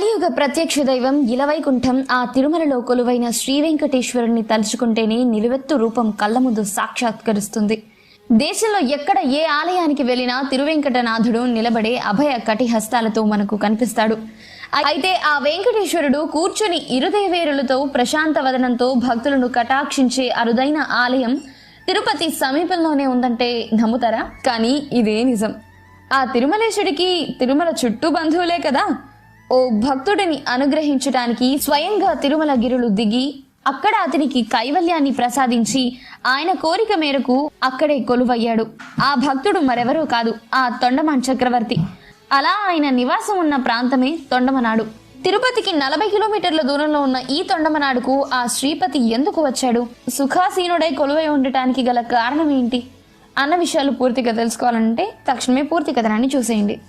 కలియుగ ప్రత్యక్ష దైవం ఇలవైకుంఠం ఆ తిరుమలలో కొలువైన శ్రీ వెంకటేశ్వరుణ్ణి తలుచుకుంటేనే నిలువెత్తు రూపం కళ్ళ ముందు సాక్షాత్కరిస్తుంది. దేశంలో ఎక్కడ ఏ ఆలయానికి వెళ్ళినా తిరువెంకటనాథుడు నిలబడే అభయ కటిహస్తాలతో మనకు కనిపిస్తాడు. అయితే ఆ వెంకటేశ్వరుడు కూర్చుని ఇరుదేవేరులతో ప్రశాంత వదనంతో భక్తులను కటాక్షించే అరుదైన ఆలయం తిరుపతి సమీపంలోనే ఉందంటే నమ్ముతారా? కానీ ఇదే నిజం. ఆ తిరుమలేశుడికి తిరుమల చుట్టూ బంధువులే కదా? ఓ భక్తుడిని అనుగ్రహించటానికి స్వయంగా తిరుమల గిరులు దిగి అక్కడ అతనికి కైవల్యాన్ని ప్రసాదించి ఆయన కోరిక మేరకు అక్కడే కొలువయ్యాడు. ఆ భక్తుడు మరెవరూ కాదు ఆ తొండమాన్ చక్రవర్తి. అలా ఆయన నివాసం ఉన్న ప్రాంతమే తొండమనాడు. తిరుపతికి నలభై కిలోమీటర్ల దూరంలో ఉన్న ఈ తొండమనాడుకు ఆ శ్రీపతి ఎందుకు వచ్చాడు? సుఖాసీనుడై కొలువై ఉండటానికి గల కారణం ఏంటి? అన్న విషయాలు పూర్తిగా తెలుసుకోవాలంటే తక్షణమే పూర్తి కథనాన్ని చూసేయండి.